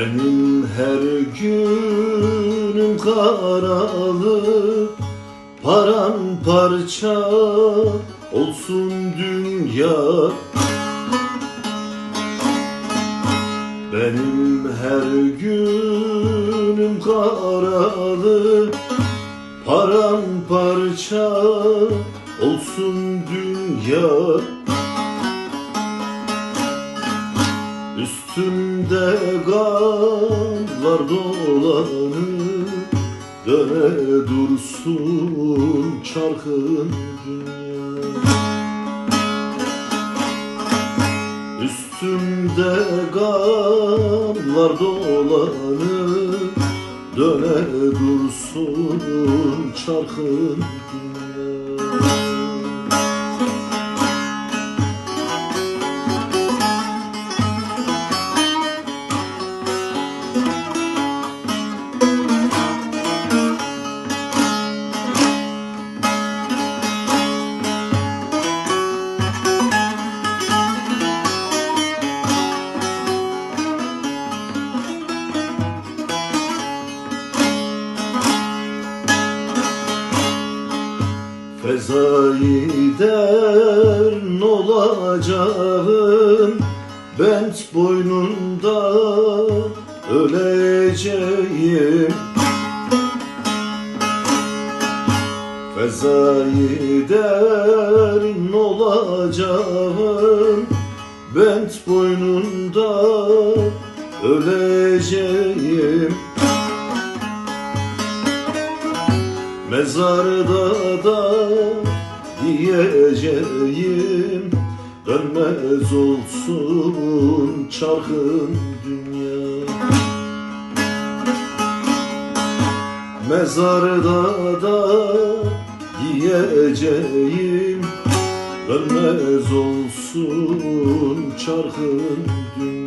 Benim her günüm karalı Paramparça olsun dünya. Benim her günüm karalı Paramparça olsun dünya. Üstümde gamlar dolanır Döne dursun çarkın dünya. Üstümde gamlar dolanır Döne dursun çarkın dünya Fezai dern olacağım. Bent boynunda öleceğim. Fezai derin olacağım. Bent boynunda öleceğim Mezarda da diyeceğim Dönmez olsun çarkın dünya. Mezarda da diyeceğim Dönmez olsun çarkın dünya